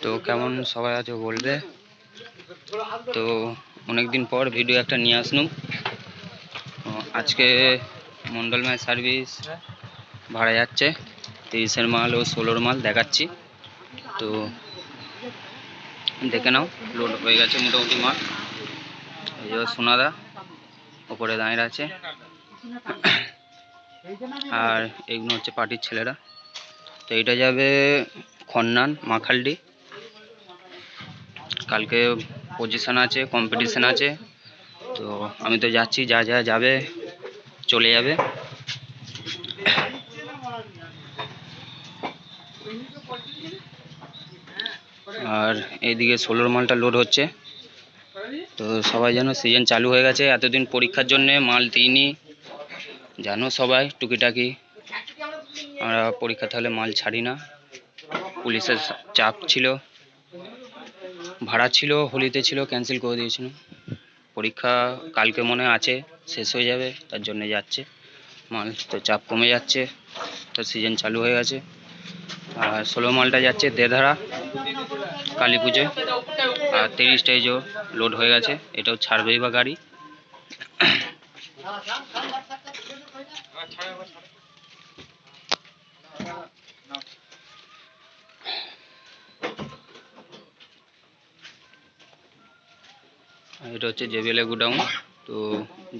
তো কেমন সবাই আছো বলবে? তো অনেকদিন পর ভিডিও একটা নিয়ে আসলাম। আজকে মন্ডল সার্ভিস ভাড়া যাচ্ছে। তিরিশের মাল ও ষোলোর মাল দেখাচ্ছি। তো দেখে নাও লোড হয়ে গেছে মোটামুটি মাল। এই যে সোনাদা, ওপরে দাঁড়িয়ে আছে। আর এইগুলো হচ্ছে পার্টির ছেলেরা। তো এটা যাবে খন্নান, মাখালডি। কালকে পজিশন আছে কম্পিটিশন আছে। তো আমি তো যাচ্ছি, যা যা যাবে, চলে যাবে। আর এইদিকে ষোলোর মালটা লোড হচ্ছে। তো সবাই যেন সিজন চালু হয়ে গেছে, এতদিন পরীক্ষার জন্যে মাল দিইনি। জানো সবাই, টুকিটাকি। আমরা পরীক্ষা তাহলে মাল ছাড়ি না। পুলিশের চাপ ছিল। ভাড়া ছিল, হোলিতে ছিল ক্যান্সেল করে দিয়েছিল। পরীক্ষা কালকে মনে আছে, শেষ হয়ে যাবে, তার জন্য যাচ্ছে। মাল তো চাপ কমে যাচ্ছে, তো সিজন চালু হয়ে গেছে। আর ষোলো মালটা যাচ্ছে দেধারা কালী পুজোয়। আর তিরিশ স্টেজও লোড হয়ে গেছে, এটাও ছাড়বেই বা গাড়ি। এটা হচ্ছে জেবিএল গোডাউন। তো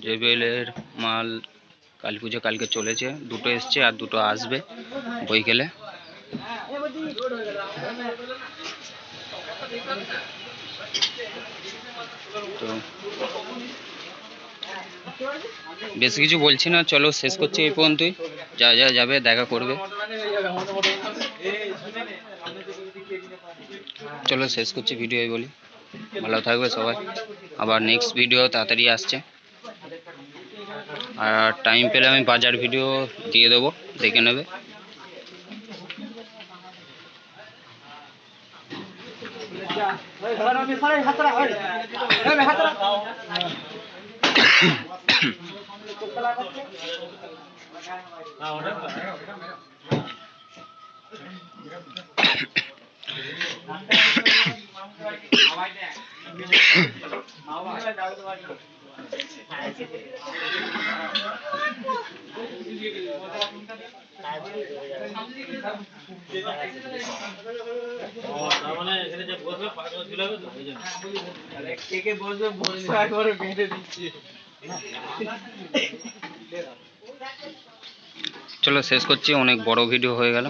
জেবিএল এর মাল কালী পুজো কালকে চলেছে। দুটো এসছে আর দুটো আসবে বইকেলে তো বেশি কিছু বলছি না, চলো শেষ করছি এই পর্যন্তই। যা যা যাবে দেখা করবে। চলো শেষ করছি, ভিডিও বলি। ভালো থাকবে সবাই। আবার নেক্সট ভিডিও তাড়াতাড়ি আসছে আর টাইম পেলে আমি বাজার ভিডিও দিয়ে দেবো দেখে নেবে চলো শেষ করছি অনেক বড় ভিডিও হয়ে গেল।